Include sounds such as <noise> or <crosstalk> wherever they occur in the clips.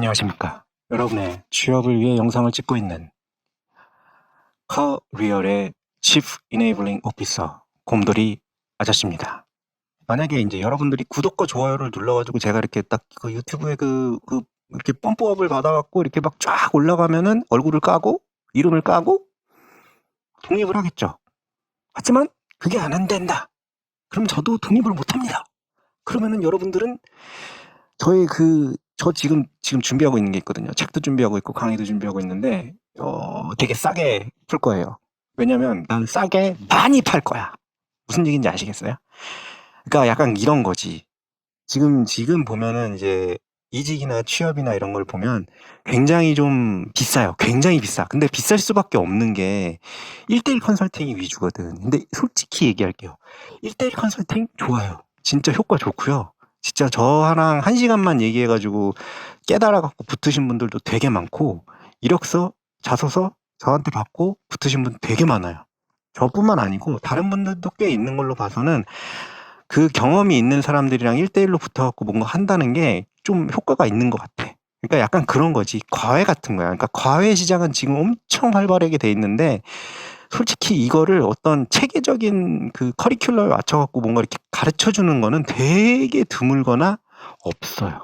안녕하십니까. 여러분의 취업을 위해 영상을 찍고 있는 커리얼의 Chief Enabling Officer 곰돌이 아저씨입니다. 만약에 이제 여러분들이 구독과 좋아요를 눌러가지고 제가 이렇게 딱 그 유튜브에 그, 그 이렇게 펌프업을 받아갖고 이렇게 막 쫙 올라가면은 얼굴을 까고 이름을 까고 독립을 하겠죠. 하지만 그게 안 한댄다. 그럼 저도 독립을 못 합니다. 그러면은 여러분들은 저의 그, 저 지금, 지금 준비하고 있는 게 있거든요. 책도 준비하고 있고 강의도 준비하고 있는데, 어, 되게 싸게 풀 거예요. 왜냐면 난 싸게 많이 팔 거야. 무슨 얘기인지 아시겠어요? 그러니까 약간 이런 거지. 지금, 지금 보면은 이제 이직이나 취업이나 이런 걸 보면 굉장히 좀 비싸요. 굉장히 비싸. 근데 비쌀 수밖에 없는 게 1대1 컨설팅이 위주거든. 근데 솔직히 얘기할게요. 1대1 컨설팅 좋아요. 진짜 효과 좋고요. 진짜 저랑 한 시간만 얘기해 가지고 깨달아 갖고 붙으신 분들도 되게 많고 이력서, 자소서 저한테 받고 붙으신 분 되게 많아요. 저뿐만 아니고 다른 분들도 꽤 있는 걸로 봐서는 그 경험이 있는 사람들이랑 1대1로 붙어 갖고 뭔가 한다는 게 좀 효과가 있는 것 같아. 그러니까 약간 그런 거지. 과외 같은 거야. 그러니까 과외 시장은 지금 엄청 활발하게 돼 있는데 솔직히 이거를 어떤 체계적인 그 커리큘럼에 맞춰갖고 뭔가 이렇게 가르쳐 주는 거는 되게 드물거나 없어요.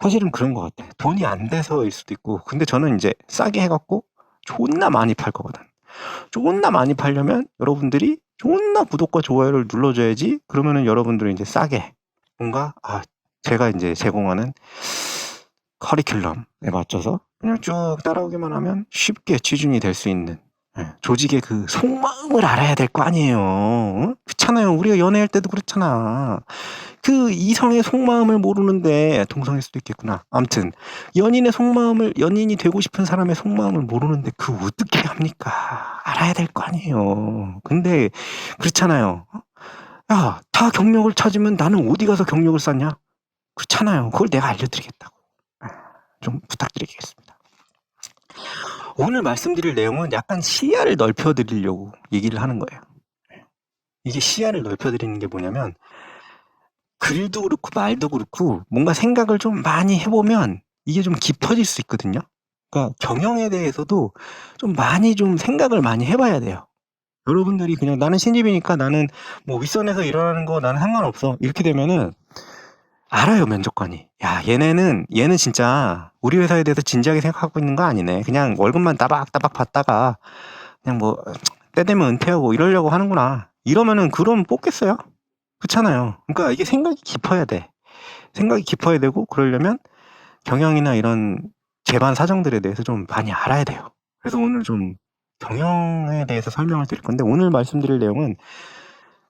사실은 그런 것 같아. 돈이 안 돼서일 수도 있고. 근데 저는 이제 싸게 해갖고 존나 많이 팔 거거든. 존나 많이 팔려면 여러분들이 존나 구독과 좋아요를 눌러줘야지. 그러면은 여러분들은 이제 싸게 뭔가 아 제가 이제 제공하는 커리큘럼에 맞춰서 그냥 쭉 따라오기만 하면 쉽게 취준이 될 수 있는 예, 조직의 그 속마음을 알아야 될 거 아니에요. 어? 그렇잖아요. 우리가 연애할 때도 그렇잖아. 그 이성의 속마음을 모르는데 동성일 수도 있겠구나. 아무튼 연인의 속마음을 연인이 되고 싶은 사람의 속마음을 모르는데 그 어떻게 합니까? 알아야 될 거 아니에요. 근데 그렇잖아요. 야, 다 경력을 찾으면 나는 어디 가서 경력을 쌓냐? 그렇잖아요. 그걸 내가 알려드리겠다고. 아, 좀 부탁드리겠습니다. 오늘 말씀드릴 내용은 약간 시야를 넓혀드리려고 얘기를 하는 거예요. 이게 시야를 넓혀드리는 게 뭐냐면 글도 그렇고 말도 그렇고 뭔가 생각을 좀 많이 해보면 이게 좀 깊어질 수 있거든요. 그러니까 경영에 대해서도 좀 많이 좀 생각을 많이 해봐야 돼요. 여러분들이 그냥 나는 신입이니까 나는 뭐 윗선에서 일어나는 거 나는 상관없어. 이렇게 되면은 알아요, 면접관이. 야, 얘네는, 얘는 진짜 우리 회사에 대해서 진지하게 생각하고 있는 거 아니네. 그냥 월급만 따박따박 받다가 그냥 뭐, 때 되면 은퇴하고 이러려고 하는구나. 이러면은 그럼 뽑겠어요? 그렇잖아요. 그러니까 이게 생각이 깊어야 돼. 생각이 깊어야 되고, 그러려면 경영이나 이런 재반 사정들에 대해서 좀 많이 알아야 돼요. 그래서 오늘 좀 경영에 대해서 설명을 드릴 건데, 오늘 말씀드릴 내용은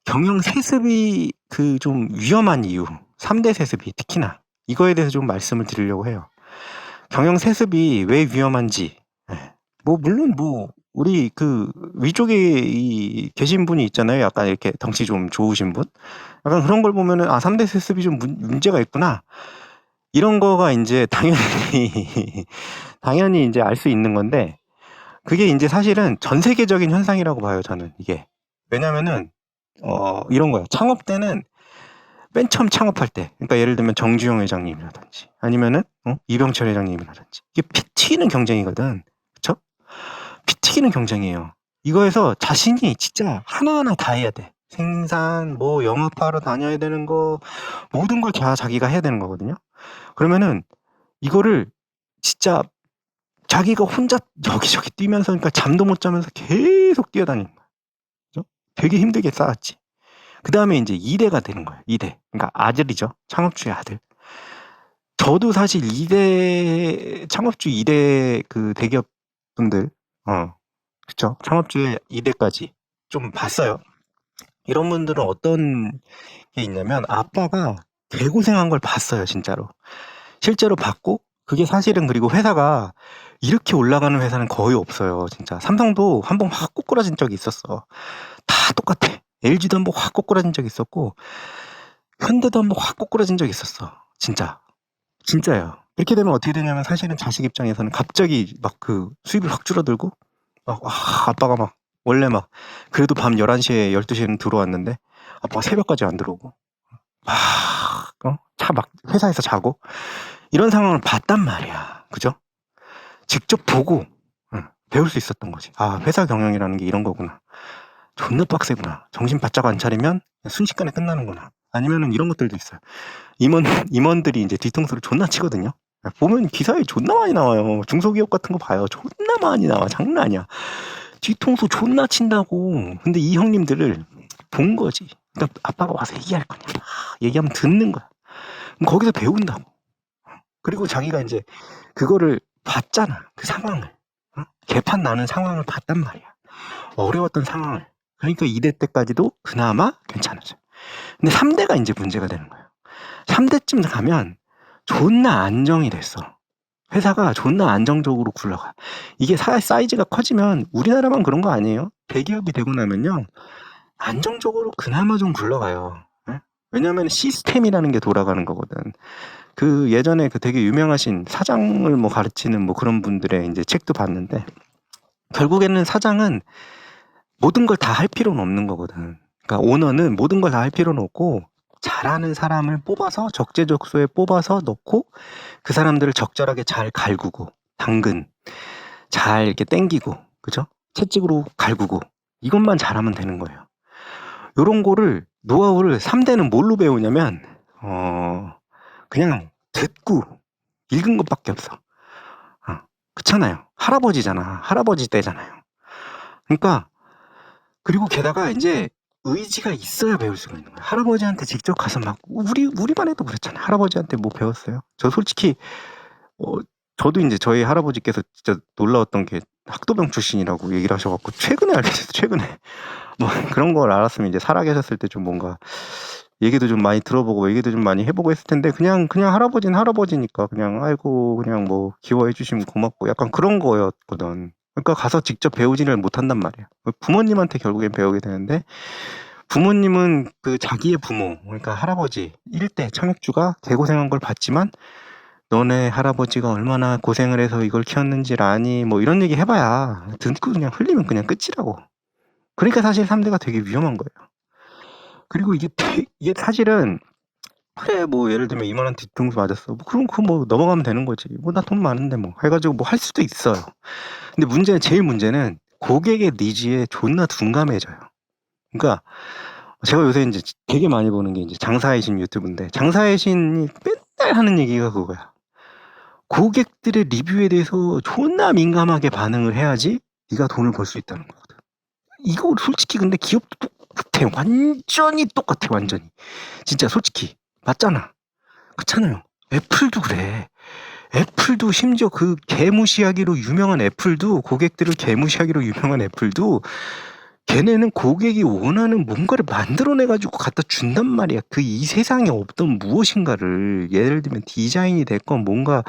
경영 세습이 그 좀 위험한 이유, 3대 세습이 특히나 이거에 대해서 좀 말씀을 드리려고 해요. 경영 세습이 왜 위험한지, 예. 뭐 물론 뭐 우리 그 위쪽에 이 계신 분이 있잖아요. 약간 이렇게 덩치 좀 좋으신 분. 약간 그런 걸 보면은 아 3대 세습이 좀 문, 문제가 있구나. 이런 거가 이제 당연히 <laughs> 당연히 이제 알 수 있는 건데 그게 이제 사실은 전 세계적인 현상이라고 봐요. 저는 이게 왜냐면은 어 이런 거예요. 창업 때는 맨 처음 창업할 때, 그러니까 예를 들면 정주영 회장님이라든지 아니면은 어? 이병철 회장님이라든지 이게 피 튀는 경쟁이거든, 그렇죠? 피 튀기는 경쟁이에요. 이거에서 자신이 진짜 하나하나 다 해야 돼. 생산, 뭐 영업하러 다녀야 되는 거 모든 걸 다 자기가 해야 되는 거거든요. 그러면은 이거를 진짜 자기가 혼자 여기저기 뛰면서 그러니까 잠도 못 자면서 계속 뛰어다니는 거야. 그죠? 되게 힘들게 쌓았지. 그 다음에 이제 2대가 되는 거예요. 2대. 그러니까 아들이죠. 창업주의 아들. 저도 사실 2대, 창업주 2대 그 대기업 분들, 어, 그쵸. 창업주의 2대까지 좀 봤어요. 이런 분들은 어떤 게 있냐면 아빠가 개고생한 걸 봤어요. 진짜로. 실제로 봤고, 그게 사실은 그리고 회사가 이렇게 올라가는 회사는 거의 없어요. 진짜. 삼성도 한 번 확 꼬꾸라진 적이 있었어. 다 똑같아. LG도 한번 확 꼬꾸라진 적이 있었고 현대도 한번 확 꼬꾸라진 적이 있었어. 진짜. 진짜예요. 이렇게 되면 어떻게 되냐면 사실은 자식 입장에서는 갑자기 막 그 수입이 확 줄어들고 막 와, 아빠가 막 원래 막 그래도 밤 11시에 12시에는 들어왔는데 아빠가 새벽까지 안 들어오고 막 어? 차막 회사에서 자고 이런 상황을 봤단 말이야. 그죠? 직접 보고 응, 배울 수 있었던 거지. 아, 회사 경영이라는 게 이런 거구나. 존나 빡세구나. 정신 바짝 안 차리면 순식간에 끝나는구나. 아니면은 이런 것들도 있어요. 임원, 임원들이 이제 뒤통수를 존나 치거든요. 보면 기사에 존나 많이 나와요. 중소기업 같은 거 봐요. 존나 많이 나와. 장난 아니야. 뒤통수 존나 친다고. 근데 이 형님들을 본 거지. 그러니까 아빠가 와서 얘기할 거냐. 아, 얘기하면 듣는 거야. 그럼 거기서 배운다고. 그리고 자기가 이제 그거를 봤잖아. 그 상황을. 어? 개판 나는 상황을 봤단 말이야. 어려웠던 상황을. 그러니까 2대 때까지도 그나마 괜찮았어요. 근데 3대가 이제 문제가 되는 거예요. 3대쯤 가면 존나 안정이 됐어. 회사가 존나 안정적으로 굴러가. 이게 사, 사이즈가 커지면 우리나라만 그런 거 아니에요? 대기업이 되고 나면요. 안정적으로 그나마 좀 굴러가요. 예? 왜냐하면 시스템이라는 게 돌아가는 거거든. 그 예전에 그 되게 유명하신 사장을 뭐 가르치는 뭐 그런 분들의 이제 책도 봤는데 결국에는 사장은 모든 걸 다 할 필요는 없는 거거든. 그러니까 오너는 모든 걸 다 할 필요는 없고 잘하는 사람을 뽑아서 적재적소에 뽑아서 넣고 그 사람들을 적절하게 잘 갈구고 당근 잘 이렇게 땡기고 그죠? 채찍으로 갈구고 이것만 잘하면 되는 거예요. 요런 거를 노하우를 3대는 뭘로 배우냐면 어 그냥 듣고 읽은 것밖에 없어. 어, 그렇잖아요. 할아버지잖아. 할아버지 때잖아요. 그러니까 그리고 게다가 이제 의지가 있어야 배울 수가 있는 거야. 할아버지한테 직접 가서 막 우리 우리만 해도 그랬잖아요. 할아버지한테 뭐 배웠어요? 저 솔직히 어 저도 이제 저희 할아버지께서 진짜 놀라웠던 게 학도병 출신이라고 얘기를 하셔갖고 최근에 알게 됐어요. 최근에 <laughs> 뭐 그런 걸 알았으면 이제 살아계셨을 때 좀 뭔가 얘기도 좀 많이 들어보고 얘기도 좀 많이 해보고 했을 텐데 그냥 그냥 할아버지는 할아버지니까 그냥 아이고 그냥 뭐 기워해 주시면 고맙고 약간 그런 거였거든. 그러니까 가서 직접 배우지를 못한단 말이야. 부모님한테 결국엔 배우게 되는데 부모님은 그 자기의 부모 그러니까 할아버지 일대 청약주가 개고생한 걸 봤지만 너네 할아버지가 얼마나 고생을 해서 이걸 키웠는지를 아니 뭐 이런 얘기 해봐야 듣고 그냥 흘리면 그냥 끝이라고. 그러니까 사실 3대가 되게 위험한 거예요. 그리고 이게 되- <laughs> 이게 사실은 그래 뭐 예를 들면 이만한 뒤통수 맞았어. 뭐 그럼 그 뭐 넘어가면 되는 거지. 뭐 나 돈 많은데 뭐 해가지고 뭐 할 수도 있어요. 근데 문제는 제일 문제는 고객의 니즈에 존나 둔감해져요. 그러니까 제가 요새 이제 되게 많이 보는 게 이제 장사의 신 유튜브인데 장사의 신이 맨날 하는 얘기가 그거야. 고객들의 리뷰에 대해서 존나 민감하게 반응을 해야지 네가 돈을 벌 수 있다는 거거든. 이거 솔직히 근데 기업도 똑같아. 완전히 똑같아. 완전히. 진짜 솔직히 맞잖아. 그렇잖아요. 애플도 그래. 애플도 심지어 그 개무시하기로 유명한 애플도 고객들을 개무시하기로 유명한 애플도 걔네는 고객이 원하는 뭔가를 만들어내 가지고 갖다 준단 말이야. 그 이 세상에 없던 무엇인가를 예를 들면 디자인이 됐건 뭔가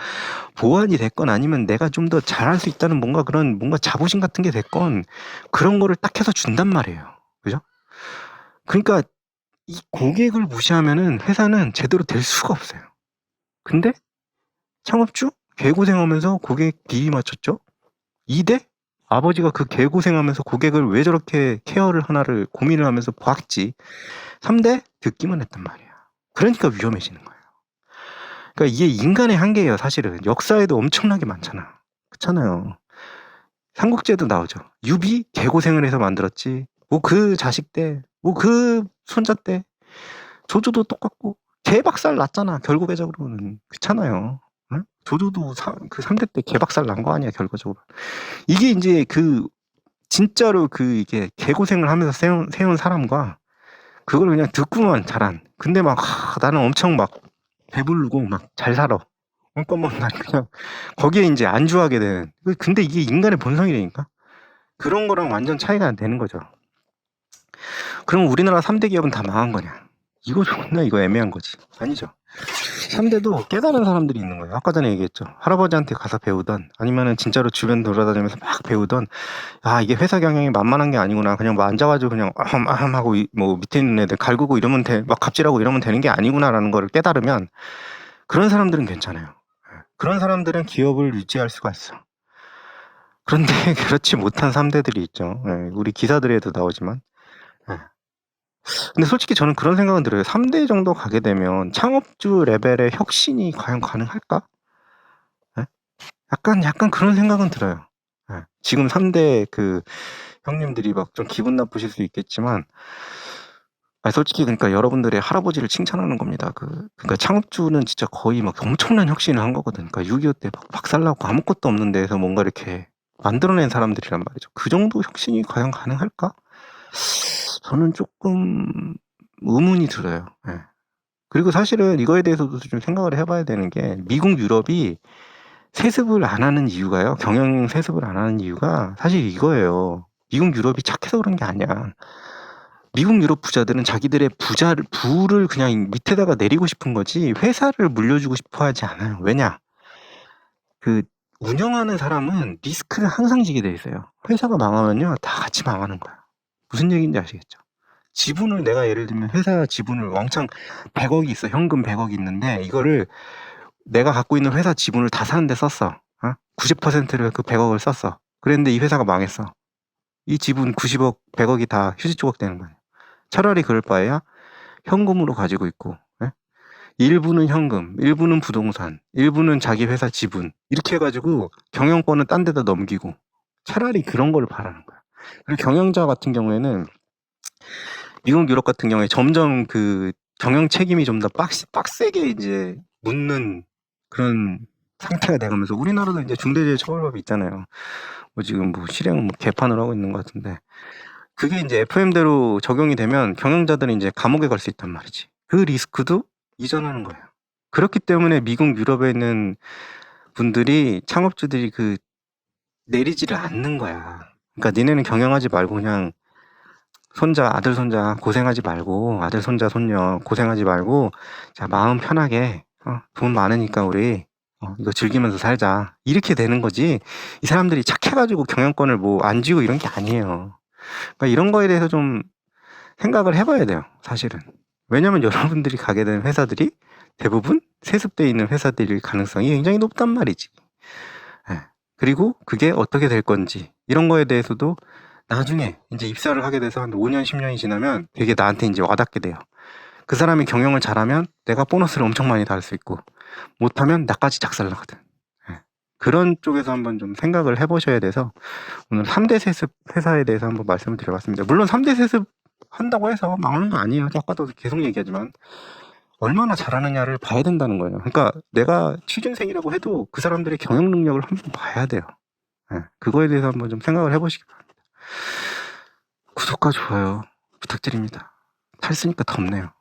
보안이 됐건 아니면 내가 좀 더 잘할 수 있다는 뭔가 그런 뭔가 자부심 같은 게 됐건 그런 거를 딱 해서 준단 말이에요. 그죠? 그러니까 이 고객을 무시하면은 회사는 제대로 될 수가 없어요. 근데 창업주 개고생하면서 고객 비위 맞췄죠. 2대 아버지가 그 개고생하면서 고객을 왜 저렇게 케어를 하나를 고민을 하면서 봤지. 3대 듣기만 했단 말이야. 그러니까 위험해지는 거예요. 그러니까 이게 인간의 한계예요, 사실은. 역사에도 엄청나게 많잖아. 그렇잖아요. 삼국지에도 나오죠. 유비 개고생을 해서 만들었지. 뭐 그 자식 때, 뭐 그 손자 때, 조조도 똑같고 개박살 났잖아. 결국에적으로는 그렇잖아요. 응? 조조도 사, 그 3대 때 개박살 난 거 아니야 결과적으로. 이게 이제 그 진짜로 그 이게 개고생을 하면서 세운, 세운 사람과 그걸 그냥 듣고만 자란. 근데 막 하, 나는 엄청 막 배부르고 막 잘 살아. 그러니까 뭐난 그냥 거기에 이제 안주하게 되는. 그- 근데 이게 인간의 본성이라니까. 그런 거랑 완전 차이가 안 되는 거죠. 그럼 우리나라 3대 기업은 다 망한 거냐? 이거 좋나 이거 애매한 거지. 아니죠. 3대도 깨달은 사람들이 있는 거예요. 아까 전에 얘기했죠. 할아버지한테 가서 배우던 아니면은 진짜로 주변 돌아다니면서 막 배우던 아 이게 회사 경영이 만만한 게 아니구나. 그냥 뭐 앉아가지고 그냥 아함 아함 하고 이- 뭐 밑에 있는 애들 갈구고 이러면 돼. 막 갑질하고 이러면 되는 게 아니구나라는 거를 깨달으면 그런 사람들은 괜찮아요. 예. 그런 사람들은 기업을 유지할 수가 있어. 그런데 <laughs> 그렇지 못한 3대들이 있죠. 예, 우리 기사들에도 나오지만 예. 근데 솔직히 저는 그런 생각은 들어요. 3대 정도 가게 되면 창업주 레벨의 혁신이 과연 가능할까? 예? 약간 약간 그런 생각은 들어요. 예. 지금 3대 그 형님들이 막 좀 기분 나쁘실 수 있겠지만 아 솔직히 그러니까 여러분들의 할아버지를 칭찬하는 겁니다. 그 그러니까 창업주는 진짜 거의 막 엄청난 혁신을 한 거거든. 그러니까 6.25 때 막 박살나고 아무것도 없는 데에서 뭔가 이렇게 만들어낸 사람들이란 말이죠. 그 정도 혁신이 과연 가능할까? 저는 조금 의문이 들어요. 예. 그리고 사실은 이거에 대해서도 좀 생각을 해봐야 되는 게 미국 유럽이 세습을 안 하는 이유가요. 경영 세습을 안 하는 이유가 사실 이거예요. 미국 유럽이 착해서 그런 게 아니야. 미국 유럽 부자들은 자기들의 부자를 부를 그냥 밑에다가 내리고 싶은 거지 회사를 물려주고 싶어 하지 않아요. 왜냐? 그 운영하는 사람은 리스크를 항상 지게 돼 있어요. 회사가 망하면요 다 같이 망하는 거야. 무슨 얘기인지 아시겠죠? 지분을 내가 예를 들면 회사 지분을 왕창 100억이 있어. 현금 100억이 있는데 이거를 내가 갖고 있는 회사 지분을 다 사는데 썼어. 어? 90%를 그 100억을 썼어. 그랬는데 이 회사가 망했어. 이 지분 90억, 100억이 다 휴지 조각 되는 거예요. 차라리 그럴 바에야 현금으로 가지고 있고, 예? 일부는 현금, 일부는 부동산, 일부는 자기 회사 지분 이렇게 해가지고 경영권은 딴 데다 넘기고 차라리 그런 걸 바라는 거야. 그리고 경영자 같은 경우에는 미국 유럽 같은 경우에 점점 그 경영 책임이 좀더 빡세게 이제 묻는 그런 상태가 돼가면서 우리나라도 이제 중대재해처벌법이 있잖아요. 뭐 지금 뭐 실행은 뭐 개판을 하고 있는 것 같은데 그게 이제 FM대로 적용이 되면 경영자들은 이제 감옥에 갈 수 있단 말이지. 그 리스크도 이전하는 거예요. 그렇기 때문에 미국 유럽에 있는 분들이 창업주들이 그 내리지를 않는 거야. 그러니까 니네는 경영하지 말고 그냥 손자 아들 손자 고생하지 말고 아들 손자 손녀 고생하지 말고 자 마음 편하게 어, 돈 많으니까 우리 어, 이거 즐기면서 살자. 이렇게 되는 거지. 이 사람들이 착해가지고 경영권을 뭐 안 쥐고 이런 게 아니에요. 그러니까 이런 거에 대해서 좀 생각을 해봐야 돼요 사실은. 왜냐면 여러분들이 가게 되는 회사들이 대부분 세습돼 있는 회사들일 가능성이 굉장히 높단 말이지. 예. 그리고 그게 어떻게 될 건지 이런 거에 대해서도 나중에 이제 입사를 하게 돼서 한 5년, 10년이 지나면 되게 나한테 이제 와닿게 돼요. 그 사람이 경영을 잘하면 내가 보너스를 엄청 많이 달을 수 있고 못하면 나까지 작살나거든. 예. 그런 쪽에서 한번 좀 생각을 해보셔야 돼서 오늘 3대 세습 회사에 대해서 한번 말씀을 드려봤습니다. 물론 3대 세습 한다고 해서 망하는 거 아니에요. 아까도 계속 얘기하지만 얼마나 잘하느냐를 봐야 된다는 거예요. 그러니까 내가 취준생이라고 해도 그 사람들의 경영 능력을 한번 봐야 돼요. 예. 그거에 대해서 한번 좀 생각을 해보시기 바랍니다. 구독과 좋아요 부탁드립니다. 탈 쓰니까 덥네요.